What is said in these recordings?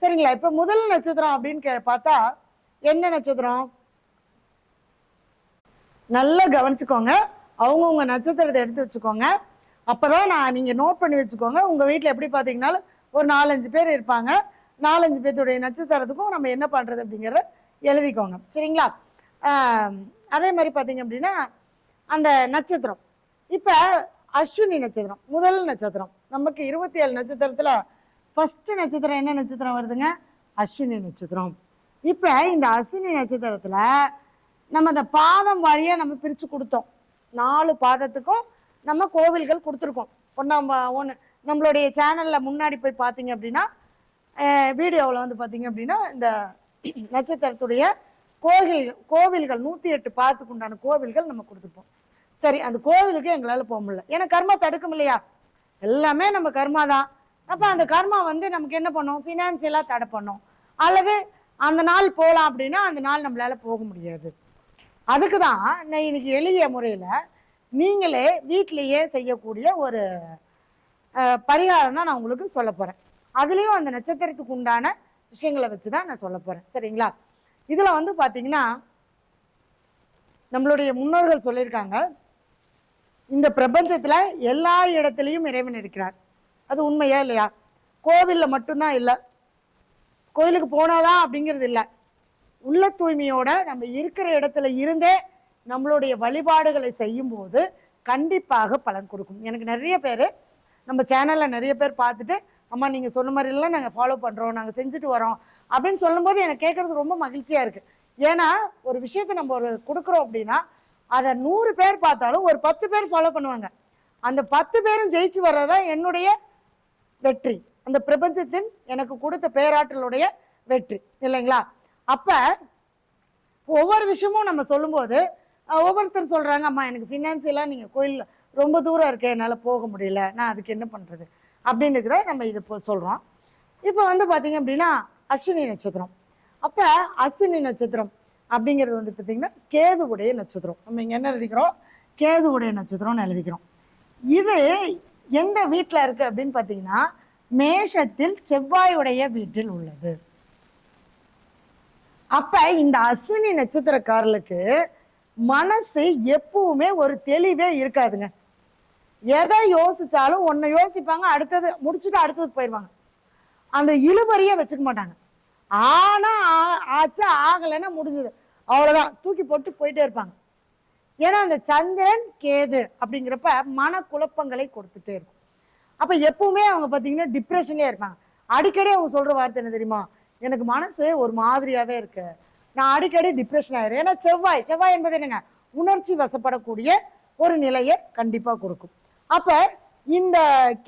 சரிங்களா? இப்போ முதல் நட்சத்திரம் அப்படின்னு கே பார்த்தா என்ன நட்சத்திரம்? நல்லா கவனிச்சுக்கோங்க. அவங்கவுங்க நட்சத்திரத்தை எடுத்து வச்சுக்கோங்க. அப்போதான் நான் நீங்கள் நோட் பண்ணி வச்சுக்கோங்க. உங்கள் வீட்டில் எப்படி பார்த்தீங்கன்னாலும் ஒரு நாலஞ்சு பேர் இருப்பாங்க. நாலஞ்சு பேர்த்துடைய நட்சத்திரத்துக்கும் நம்ம என்ன பண்ணுறது அப்படிங்கிறத எழுதிக்கோங்க. சரிங்களா? அதே மாதிரி பார்த்தீங்க அப்படின்னா அந்த நட்சத்திரம். இப்போ அஸ்வினி நட்சத்திரம் முதல் நட்சத்திரம். நமக்கு இருபத்தி ஏழு நட்சத்திரத்தில் ஃபஸ்ட்டு நட்சத்திரம் என்ன நட்சத்திரம் வருதுங்க? அஸ்வினி நட்சத்திரம். இப்போ இந்த அஸ்வினி நட்சத்திரத்தில் நம்ம அந்த பாதம் வாரியா நம்ம பிரித்து கொடுத்தோம். நாலு பாதத்துக்கும் நம்ம கோவில்கள் கொடுத்துருக்கோம். ஒன்றாம் ஒன்று நம்மளுடைய சேனலில் முன்னாடி போய் பார்த்தீங்க அப்படின்னா வீடியோவில் வந்து பார்த்தீங்க அப்படின்னா இந்த நட்சத்திரத்துடைய கோவில் கோவில்கள் நூற்றி எட்டு பாதத்துக்கு உண்டான கோவில்கள் நம்ம கொடுத்துருப்போம். சரி அந்த கோவிலுக்கு எங்களால் போக முடியல. ஏன்னா கர்மா தடுக்கும் இல்லையா? எல்லாமே நம்ம கர்மா தான். அப்போ அந்த கர்மா வந்து நமக்கு என்ன பண்ணும்? ஃபினான்சியலாக தடை பண்ணும். அல்லது அந்த நாள் போகலாம் அப்படின்னா அந்த நாள் நம்மளால போக முடியாது. அதுக்கு தான் நான் இன்னைக்கு எளிய முறையில் நீங்களே வீட்டிலையே செய்யக்கூடிய ஒரு பரிகாரம் தான் நான் உங்களுக்கு சொல்ல போகிறேன் அதுலேயும் அந்த நட்சத்திரத்துக்கு உண்டான விஷயங்களை வச்சு தான் நான் சொல்ல போகிறேன் சரிங்களா? இதில் வந்து பார்த்தீங்கன்னா நம்மளுடைய முன்னோர்கள் சொல்லியிருக்காங்க இந்த பிரபஞ்சத்தில் எல்லா இடத்துலையும் இறைவன் இருக்கிறார். அது உண்மையா இல்லையா? கோவிலில் மட்டும்தான் இல்லை. கோயிலுக்கு போனாதான் அப்படிங்கிறது இல்லை. உள்ள தூய்மையோட நம்ம இருக்கிற இடத்துல இருந்தே நம்மளுடைய வழிபாடுகளை செய்யும்போது கண்டிப்பாக பலன் கொடுக்கும். எனக்கு நிறைய பேர் நம்ம சேனலில் நிறைய பேர் பார்த்துட்டு அம்மா நீங்கள் சொன்ன மாதிரிலாம் நாங்கள் ஃபாலோ பண்ணுறோம் நாங்கள் செஞ்சுட்டு வரோம். அப்படின்னு சொல்லும்போது எனக்கு கேட்குறது ரொம்ப மகிழ்ச்சியாக இருக்குது ஏன்னா ஒரு விஷயத்தை நம்ம ஒரு கொடுக்குறோம் அப்படின்னா அதை நூறு பேர் பார்த்தாலும் ஒரு பத்து பேர் ஃபாலோ பண்ணுவாங்க. அந்த பத்து பேரும் ஜெயிச்சு வர்றதான் என்னுடைய வெற்றி. அந்த பிரபஞ்சத்தின் எனக்கு கொடுத்த பேராற்றலுடைய வெற்றி. இல்லைங்களா? அப்போ ஒவ்வொரு விஷயமும் நம்ம சொல்லும்போது ஒவ்வொருத்தர் சொல்கிறாங்க அம்மா எனக்கு ஃபினான்சியலாக நீங்கள் கோயிலில் ரொம்ப தூரம் இருக்கு என்னால் போக முடியல. நான் அதுக்கு என்ன பண்ணுறது அப்படின்னுக்கு தான் நம்ம இது இப்போ சொல்கிறோம் இப்போ வந்து பார்த்திங்க அப்படின்னா அஸ்வினி நட்சத்திரம். அப்போ அஸ்வினி நட்சத்திரம் அப்படிங்கிறது வந்து பார்த்திங்கன்னா கேதுவுடைய நட்சத்திரம். நம்ம இங்கே என்ன எழுதிக்கிறோம்? கேதுவுடைய நட்சத்திரம்னு எழுதிக்கிறோம். இது எந்த வீட்டில் இருக்குது அப்படின்னு பார்த்தீங்கன்னா மேஷத்தில் செவ்வாயுடைய வீட்டில் உள்ளது. அப்ப இந்த அஸ்வினி நட்சத்திரக்காரர்களுக்கு மனசு எப்பவுமே ஒரு தெளிவே இருக்காதுங்க. எதை யோசிச்சாலும் ஒன்றை யோசிப்பாங்க அடுத்தது முடிச்சுட்டு அடுத்ததுக்கு போயிடுவாங்க அந்த இழுபறிய வச்சுக்க மாட்டாங்க. ஆனா ஆ- ஆகலைன்னா முடிஞ்சது. அவ்வளவுதான். தூக்கி போட்டு போயிட்டே இருப்பாங்க. ஏன்னா அந்த சந்திரன் கேது அப்படிங்கிறப்ப மன குழப்பங்களை கொடுத்துட்டே இருக்கும். அப்போ எப்பவுமே அவங்க பார்த்தீங்கன்னா டிப்ரெஷன்லேயே இருப்பாங்க. அடிக்கடி அவங்க சொல்கிற வார்த்தை என்ன தெரியுமா? எனக்கு மனசு ஒரு மாதிரியாகவே இருக்கு. நான் அடிக்கடி டிப்ரெஷன் ஆயிரும் ஏன்னா செவ்வாய் செவ்வாய் என்பது என்னங்க? உணர்ச்சி வசப்படக்கூடிய ஒரு நிலையை கண்டிப்பாக கொடுக்கும். அப்போ இந்த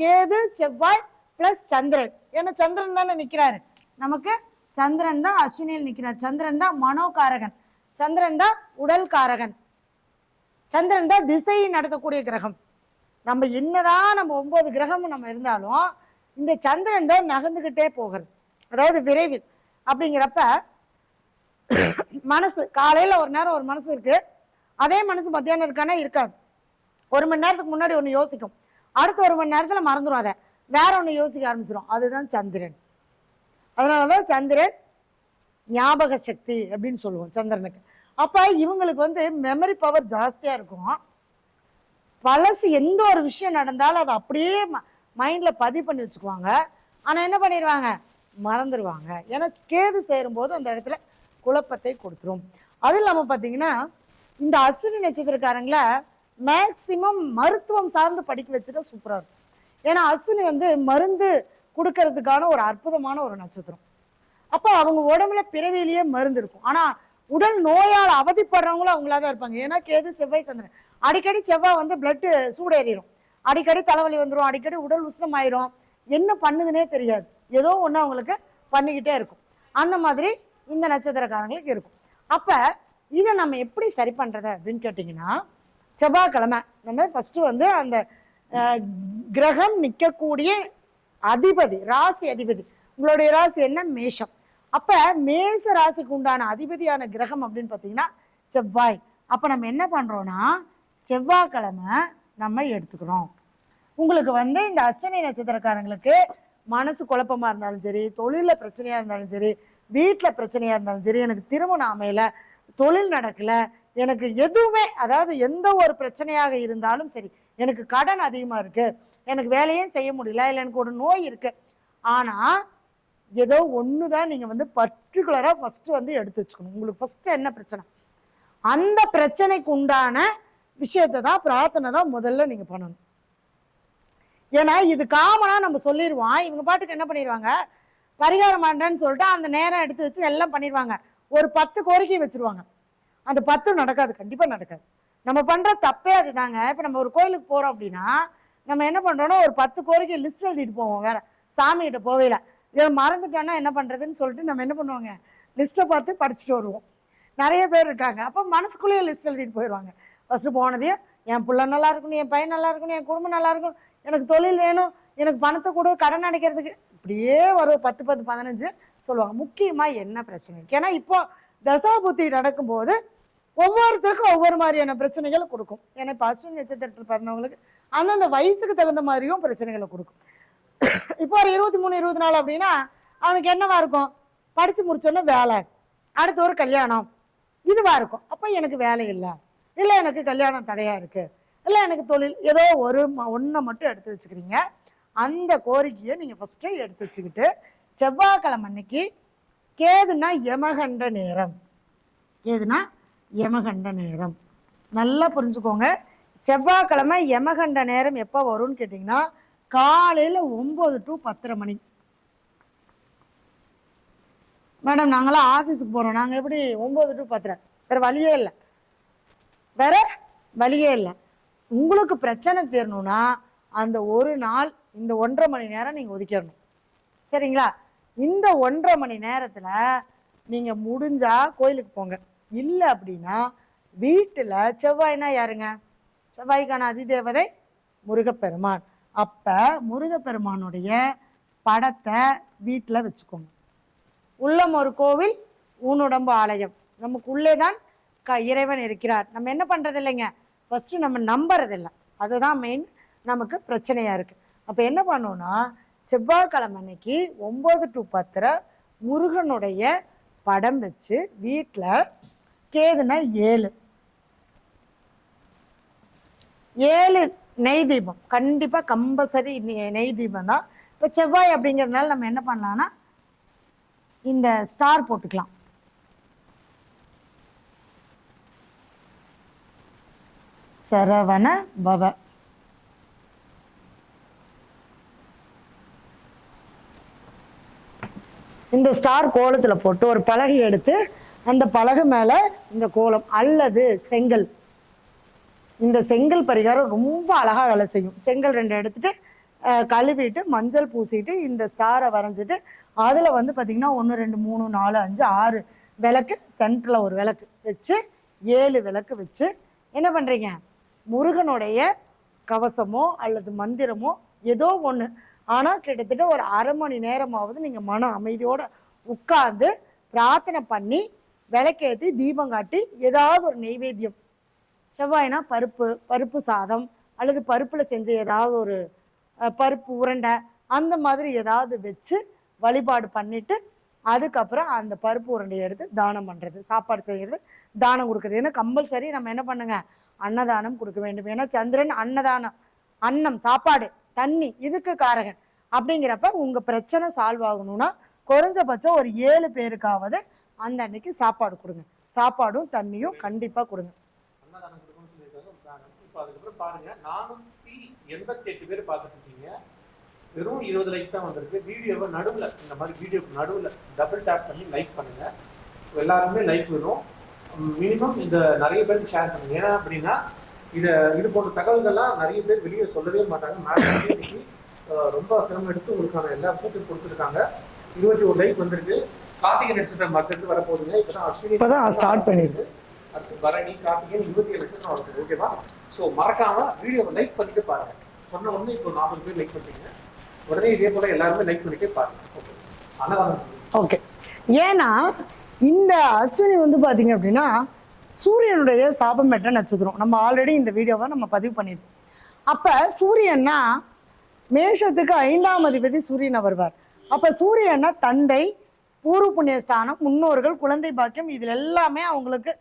கேது செவ்வாய் பிளஸ் சந்திரன் ஏன்னா சந்திரன் தானே நிற்கிறாரு நமக்கு சந்திரன் தான் அஸ்வினியில் நிற்கிறார் சந்திரன் தான் மனோகாரகன். சந்திரன் தான் உடல் காரகன் சந்திரன் தான் திசையை நடத்தக்கூடிய கிரகம். நம்ம என்னதான் நம்ம ஒன்பது கிரகமும் நம்ம இருந்தாலும் இந்த சந்திரன் தான் நகர்ந்துக்கிட்டே போகிறது. அதாவது விரைவில். அப்படிங்கிறப்ப மனசு காலையில் ஒரு நேரம் ஒரு மனசு இருக்குது அதே மனசு மத்தியானம் இருக்கானா? இருக்காது. ஒரு மணி நேரத்துக்கு முன்னாடி ஒன்று யோசிக்கும். அடுத்த ஒரு மணி நேரத்தில் மறந்துடும் அதை. வேற ஒன்று யோசிக்க ஆரம்பிச்சிடும் அதுதான் சந்திரன். அதனாலதான் சந்திரன் ஞாபக சக்தி அப்படின்னு சொல்லுவோம் சந்திரனுக்கு. அப்போ இவங்களுக்கு வந்து மெமரி பவர் ஜாஸ்தியாக இருக்கும். பழசு எந்த ஒரு விஷயம் நடந்தாலும் அதை அப்படியே மைண்டில் பதிவு பண்ணி வச்சுக்குவாங்க. ஆனால் என்ன பண்ணிடுவாங்க மறந்துடுவாங்க ஏன்னா கேது சேரும்போது அந்த இடத்துல குழப்பத்தை கொடுத்துரும். அதுவும் இல்லாமல் பார்த்தீங்கன்னா இந்த அஸ்வினி நட்சத்திரக்காரங்கள மேக்சிமம் மருத்துவம் சார்ந்து படிக்க வச்சுட்டா சூப்பராக இருக்கும். ஏன்னா அஸ்வினி வந்து மருந்து கொடுக்கறதுக்கான ஒரு அற்புதமான ஒரு நட்சத்திரம். அப்போ அவங்க உடம்புல பிறவியிலேயே மருந்து இருக்கும். ஆனால் உடல் நோயால் அவதிப்படுறவங்களும் அவங்களா தான் இருப்பாங்க. ஏன்னா கேது செவ்வாய் சந்திரன். அடிக்கடி செவ்வாய் வந்து பிளட்டு சூடேறிடும் அடிக்கடி தலைவலி வந்துடும் அடிக்கடி உடல் உஷ்ணமாயிரும். என்ன பண்ணுதுன்னே தெரியாது. ஏதோ ஒன்று அவங்களுக்கு பண்ணிக்கிட்டே இருக்கும். அந்த மாதிரி இந்த நட்சத்திரக்காரங்களுக்கு இருக்கும். அப்போ இதை நம்ம எப்படி சரி பண்ணுறது அப்படின்னு கேட்டிங்கன்னா செவ்வாய்க்கிழமை நம்ம ஃபஸ்ட்டு வந்து அந்த கிரகம் நிற்கக்கூடிய அதிபதி ராசி அதிபதி. உங்களுடைய ராசி என்ன? மேஷம். அப்ப மேச ராசிக்கு உண்டான அதிபதியான கிரகம் அப்படின்னு பார்த்தீங்கன்னா செவ்வாய். அப்ப நம்ம என்ன பண்றோம்னா செவ்வாய்க்கிழமை நம்ம எடுத்துக்கிறோம். உங்களுக்கு வந்து இந்த அஸ்வினி நட்சத்திரக்காரங்களுக்கு மனசு குழப்பமா இருந்தாலும் சரி தொழில பிரச்சனையா இருந்தாலும் சரி வீட்டில் பிரச்சனையாக இருந்தாலும் சரி எனக்கு திருமணம் அமையல தொழில் நடக்கல எனக்கு எதுவுமே அதாவது எந்த ஒரு பிரச்சனையாக இருந்தாலும் சரி எனக்கு கடன் அதிகமாக இருக்குது எனக்கு வேலையும் செய்ய முடியல இல்லை எனக்கு ஒரு நோய் இருக்குது ஆனால் ஏதோ ஒன்று தான் நீங்கள் வந்து பர்டிகுலராக ஃபஸ்ட்டு வந்து எடுத்து வச்சுக்கணும். உங்களுக்கு ஃபஸ்ட்டு என்ன பிரச்சனை? அந்த பிரச்சனைக்கு உண்டான விஷயத்தை தான் பிரார்த்தனை தான் முதல்ல நீங்கள் பண்ணணும். ஏன்னா இது காமனாக நம்ம சொல்லிடுவோம் இவங்க பாட்டுக்கு என்ன பண்ணிடுவாங்க பரிகாரம் பண்ணுறேன்னு சொல்லிட்டு அந்த நேரம் எடுத்து வச்சு எல்லாம் பண்ணிடுவாங்க ஒரு பத்து கோரிக்கை வச்சிருவாங்க. அந்த பத்து நடக்காது கண்டிப்பாக நடக்காது. நம்ம பண்ணுற தப்பே அதுதாங்க. இப்போ நம்ம ஒரு கோயிலுக்கு போகிறோம் அப்படின்னா நம்ம என்ன பண்ணுறோன்னா ஒரு பத்து கோரிக்கை லிஸ்ட் எழுதிட்டு போவோம் வேற. சாமிகிட்ட போவையில இதை மறந்துட்டோன்னா என்ன பண்ணுறதுன்னு சொல்லிட்டு நம்ம என்ன பண்ணுவாங்க? லிஸ்ட்டை பார்த்து படிச்சுட்டு வருவோம். நிறைய பேர் இருக்காங்க. அப்போ மனசுக்குள்ளேயே லிஸ்ட் எழுதிட்டு போயிடுவாங்க. ஃபஸ்ட்டு போனதையும் என் பிள்ளை நல்லா இருக்கணும் என் பையன் நல்லா இருக்கணும் என் குடும்பம் நல்லா இருக்கணும் எனக்கு தொழில் வேணும் எனக்கு பணத்தை கொடு கடன் அடைக்கிறதுக்கு இப்படியே ஒரு பத்து பத்து பதினஞ்சு சொல்லுவாங்க. முக்கியமாக என்ன பிரச்சனை? ஏன்னா இப்போ தசாபுத்தி நடக்கும்போது ஒவ்வொருத்தருக்கும் ஒவ்வொரு மாதிரியான பிரச்சனைகளை கொடுக்கும். ஏன்னா இப்போ அஸ்வின் நட்சத்திரத்தில் பிறந்தவங்களுக்கு அந்தந்த வயசுக்கு தகுந்த மாதிரியும் பிரச்சனைகளை கொடுக்கும். இப்போ ஒரு இருபத்தி மூணு இருபத்தி நாலு அப்படின்னா அவனுக்கு என்னவா இருக்கும்? படித்து முடிச்சோன்னே வேலை. அடுத்து ஒரு கல்யாணம். இதுவாக இருக்கும். அப்போ எனக்கு வேலை இல்லை. இல்லை எனக்கு கல்யாணம் தடையாக இருக்குது இல்லை எனக்கு தொழில் ஏதோ ஒரு ஒன்றை மட்டும் எடுத்து வச்சுக்கிறீங்க. அந்த கோரிக்கையை நீங்கள் ஃபஸ்ட்டு எடுத்து வச்சுக்கிட்டு செவ்வாய்க்கிழமை அன்னைக்கு கேதுனா யமகண்ட நேரம். கேதுனா யமகண்ட நேரம். நல்லா புரிஞ்சுக்கோங்க. செவ்வாய்க்கிழமை யமகண்ட நேரம் எப்போ வரும்னு கேட்டிங்கன்னா காலையில் ஒம்பது டு பத்தரை மணி. மேடம் நாங்களாம் ஆஃபீஸுக்கு போகிறோம் நாங்கள் எப்படி ஒம்பது டு பத்தரை? வேறு வழியே இல்லை. வேற வழியே இல்லை. உங்களுக்கு பிரச்சனை தீரணும்னா அந்த ஒரு நாள் இந்த ஒன்றரை மணி நேரம் நீங்கள் ஒதுக்கிடணும். சரிங்களா? இந்த ஒன்றரை மணி நேரத்தில் நீங்கள் முடிஞ்சால் கோயிலுக்கு போங்க. இல்லை அப்படின்னா வீட்டில் செவ்வாய்னா யாருங்க? செவ்வாய்க்கான அதிதேவதை முருகப்பெருமான். அப்போ முருகப்பெருமானுடைய படத்தை வீட்டில் வச்சுக்கோங்க. உள்ளம் ஒரு கோவில் ஊனுடம்பு ஆலயம். நமக்கு உள்ளே தான் க இறைவன் இருக்கிறார். நம்ம என்ன பண்ணுறது இல்லைங்க? ஃபஸ்ட்டு நம்ம நம்புறதில்ல அதுதான் மெயின் நமக்கு பிரச்சனையாக இருக்குது அப்போ என்ன பண்ணோன்னா செவ்வாய்க்கிழமை அன்னைக்கு ஒம்பது டு பத்தரை முருகனுடைய படம் வச்சு வீட்டில் கேதுனா ஏழு. ஏழு நெய் தீபம். கண்டிப்பாக கம்பல்சரி நெய் தீபம் தான். இப்போ செவ்வாய் அப்படிங்கிறதுனால நம்ம என்ன பண்ணலாம்னா இந்த ஸ்டார் போட்டுக்கலாம். சரவண பவ. இந்த ஸ்டார் கோலத்தில் போட்டு ஒரு பலகை எடுத்து அந்த பலகை மேலே இந்த கோலம் அல்லது செங்கல் இந்த செங்கல் பரிகாரம் ரொம்ப அழகாக வேலை செய்யும். செங்கல் ரெண்டு எடுத்துட்டு கழுவிட்டு மஞ்சள் பூசிட்டு இந்த ஸ்டாரை வரைஞ்சிட்டு அதில் வந்து பார்த்திங்கன்னா ஒன்று ரெண்டு மூணு நாலு அஞ்சு ஆறு விளக்கு சென்டரில் ஒரு விளக்கு வச்சு ஏழு விளக்கு வச்சு என்ன பண்ணுறீங்க முருகனுடைய கவசமோ அல்லது மந்திரமோ ஏதோ ஒன்று ஆனால் கிட்டத்தட்ட ஒரு அரை மணி நேரமாவது நீங்கள் மன அமைதியோடு உட்கார்ந்து பிரார்த்தனை பண்ணி விளக்கேற்றி தீபம் காட்டி ஏதாவது ஒரு நெய்வேத்தியம் செவ்வாய்னா பருப்பு பருப்பு சாதம் அல்லது பருப்பில் செஞ்ச ஏதாவது ஒரு பருப்பு உருண்டை அந்த மாதிரி ஏதாவது வச்சு வழிபாடு பண்ணிட்டு அதுக்கப்புறம் அந்த பருப்பு உருண்டையை எடுத்து தானம் பண்ணுறது சாப்பாடு செய்கிறது தானம் கொடுக்குறது. ஏன்னா கம்பல்சரி நம்ம என்ன பண்ணுங்க? அன்னதானம் கொடுக்க வேண்டும். ஏன்னா சந்திரன் அன்னதானம் அன்னம் சாப்பாடு தண்ணி இதுக்கு காரகன். அப்படிங்கிறப்ப உங்கள் பிரச்சனை சால்வ் ஆகணும்னா குறைஞ்சபட்சம் ஒரு ஏழு பேருக்காவது அந்த அன்னைக்கு சாப்பாடு கொடுங்க. சாப்பாடும் தண்ணியும் கண்டிப்பாக கொடுங்க அன்னதானம் கொடுக்கணும்னு சொல்லியிருக்காங்க தானம் இப்போ அதுக்கப்புறம் பாருங்க நானூத்தி எண்பத்தி எட்டு பேர் பார்த்துட்டு இருக்கீங்க வெறும் இருபது லைக் தான் வந்திருக்கு. வீடியோவை நடுவில் இந்த மாதிரி வீடியோக்கு நடுவில் டபுள் டேப் பண்ணி லைக் பண்ணுங்க. எல்லாருமே லைக் வரும் மினிமம் இந்த நிறைய பேருக்கு ஷேர் பண்ணுங்க. ஏன்னா அப்படின்னா இதை இது போன்ற தகவல்கள்லாம் நிறைய பேர் வெளியே சொல்லவே மாட்டாங்க. மேடம் ரொம்ப சிரமம் எடுத்து உங்களுக்கான எல்லா விஷயத்தையும் கொடுத்துருக்காங்க. இருபத்தி ஒரு லைக் வந்திருக்கு. கார்த்திகை நட்சத்திரம் அடுத்தடுத்து வரப்போகுதுங்க. இப்பதான் அஸ்வினி இப்பதான் start பண்ணிருக்கு. அடுத்து பரணி கார்த்திகை இருபத்தி ஏழு லட்சம் வருது ஓகேவா ஸோ மறக்காம வீடியோவை லைக் பண்ணிட்டு பாருங்க. சொன்ன ஒன்று இப்போ நாற்பது பேர் லைக் பண்ணிட்டீங்க. உடனே இதே போல எல்லாருமே லைக் பண்ணிட்டே பாருங்க. ஓகே அன்னதானம் ஓகே ஏன்னா இந்த அஸ்வினி வந்து பார்த்தீங்க அப்படின்னா சூரியனுடைய சாபம் பெற்ற நட்சத்திரம். நம்ம ஆல்ரெடி இந்த வீடியோவை நம்ம பதிவு பண்ணிட்டோம். அப்போ சூரியன்னா மேஷத்துக்கு ஐந்தாம் அதிபதி சூரியன் வருவார். அப்போ சூரியன்னா தந்தை பூர்வ புண்ணியஸ்தானம் முன்னோர்கள் குழந்தை பாக்கியம் இதில் எல்லாமே அவங்களுக்கு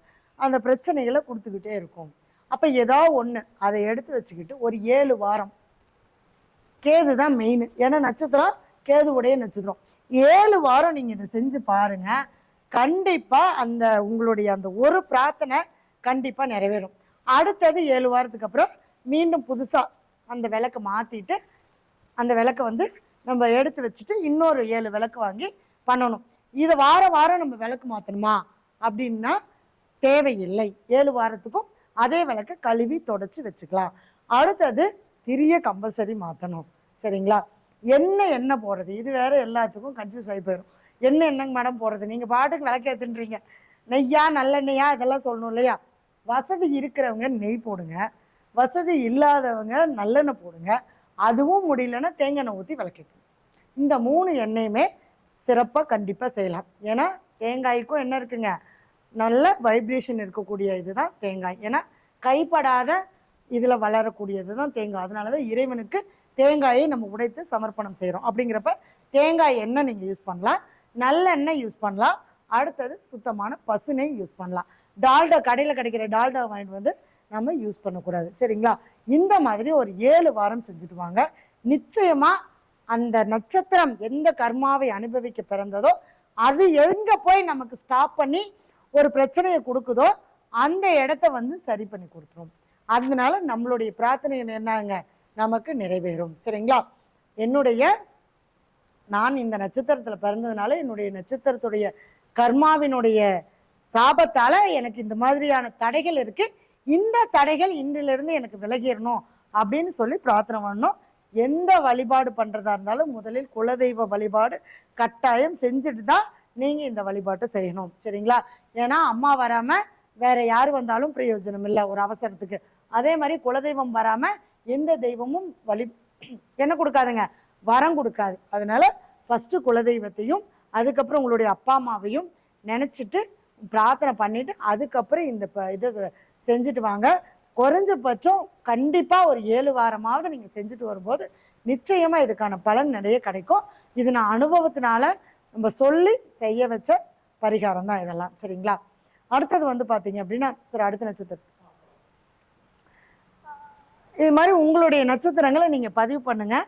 அந்த பிரச்சனைகளை கொடுத்துக்கிட்டே இருக்கும். அப்போ ஏதோ ஒன்று அதை எடுத்து வச்சுக்கிட்டு ஒரு ஏழு வாரம். கேது தான் மெயின் ஏன்னா நட்சத்திரம் கேதுவுடைய நட்சத்திரம். ஏழு வாரம் நீங்கள் இதை செஞ்சு பாருங்க. கண்டிப்பாக அந்த உங்களுடைய அந்த ஒரு பிரார்த்தனை கண்டிப்பாக நிறைவேறும். அடுத்தது ஏழு வாரத்துக்கு அப்புறம் மீண்டும் புதுசாக அந்த விளக்கு மாற்றிட்டு அந்த விளக்கை வந்து நம்ம எடுத்து வச்சுட்டு இன்னொரு ஏழு விளக்கு வாங்கி பண்ணணும். இதை வாரம் வாரம் நம்ம விளக்கு மாற்றணுமா அப்படின்னா தேவையில்லை. ஏழு வாரத்துக்கும் அதே விளக்க கழுவி தொடச்சி வச்சுக்கலாம். அடுத்தது திரிய கம்பல்சரி மாற்றணும் சரிங்களா? எண்ணெய் என்ன போடுறது? இது வேற எல்லாத்துக்கும் கன்ஃபியூஸ் ஆகி போயிடும். என்ன என்னங்க மேடம் போடுறது? நீங்கள் பாட்டுக்கு விளக்கு ஏற்றுன்றீங்க நெய்யா நல்லெண்ணெய்யா இதெல்லாம் சொல்லணும் இல்லையா? வசதி இருக்கிறவங்க நெய் போடுங்க. வசதி இல்லாதவங்க நல்லெண்ணெய் போடுங்க. அதுவும் முடியலன்னா தேங்காய் எண்ணெய் ஊற்றி விளக்கிக்கணும் இந்த மூணு எண்ணெயுமே சிறப்பாக கண்டிப்பாக செய்யலாம். ஏன்னா தேங்காய்க்கும் என்ன இருக்குங்க. நல்ல வைப்ரேஷன் இருக்கக்கூடிய இதுதான் தேங்காய். ஏன்னா கைப்படாத இதில் வளரக்கூடியது தான் தேங்காய். அதனால தான் இறைவனுக்கு தேங்காயை நம்ம உடைத்து சமர்ப்பணம் செய்கிறோம் அப்படிங்கிறப்ப தேங்காய் எண்ணெய் நீங்கள் யூஸ் பண்ணலாம். நல்லெண்ணெய் யூஸ் பண்ணலாம். அடுத்தது சுத்தமான பசுனை யூஸ் பண்ணலாம். டால்டா கடையில் கிடைக்கிற டால்டா வாங்கிட்டு வந்து நம்ம யூஸ் பண்ணக்கூடாது. சரிங்களா? இந்த மாதிரி ஒரு ஏழு வாரம் செஞ்சுட்டு வாங்க. நிச்சயமாக அந்த நட்சத்திரம் எந்த கர்மாவை அனுபவிக்க பிறந்ததோ அது எங்கே போய் நமக்கு ஸ்டாப் பண்ணி ஒரு பிரச்சனையை கொடுக்குதோ அந்த இடத்த வந்து சரி பண்ணி கொடுத்துரும். அதனால நம்மளுடைய பிரார்த்தனை என்னங்க? நமக்கு நிறைவேறும். சரிங்களா? என்னுடைய நான் இந்த நட்சத்திரத்தில் பிறந்ததுனால என்னுடைய நட்சத்திரத்துடைய கர்மாவினுடைய சாபத்தால் எனக்கு இந்த மாதிரியான தடைகள் இருக்குது இந்த தடைகள் இன்றிலிருந்து எனக்கு விலகிடணும் அப்படின்னு சொல்லி பிரார்த்தனை பண்ணணும். எந்த வழிபாடு பண்ணுறதா இருந்தாலும் முதலில் குலதெய்வ வழிபாடு கட்டாயம் செஞ்சுட்டு தான் நீங்கள் இந்த வழிபாட்டை செய்யணும். சரிங்களா? ஏன்னா அம்மா வராமல் வேற யார் வந்தாலும் பிரயோஜனம் இல்லை ஒரு அவசரத்துக்கு. அதே மாதிரி குலதெய்வம் வராமல் எந்த தெய்வமும் வழி என்ன கொடுக்காதுங்க? வரம் கொடுக்காது. அதனால ஃபஸ்ட்டு குலதெய்வத்தையும் அதுக்கப்புறம் உங்களுடைய அப்பா அம்மாவையும் நினச்சிட்டு பிரார்த்தனை பண்ணிவிட்டு அதுக்கப்புறம் இந்த ப- இதை செஞ்சுட்டு வாங்க. குறைஞ்சபட்சம் கண்டிப்பாக ஒரு ஏழு வாரமாவது நீங்கள் செஞ்சுட்டு வரும்போது நிச்சயமாக இதுக்கான பலன் நிறைய கிடைக்கும். இது நான் அனுபவத்தினால நம்ம சொல்லி செய்ய வச்ச பரிகாரம் தான் இதெல்லாம். சரிங்களா? அடுத்தது வந்து பார்த்தீங்க அப்படின்னா சரி அடுத்த நட்சத்திரம். இது மாதிரி உங்களுடைய நட்சத்திரங்களை நீங்கள் பதிவு பண்ணுங்கள்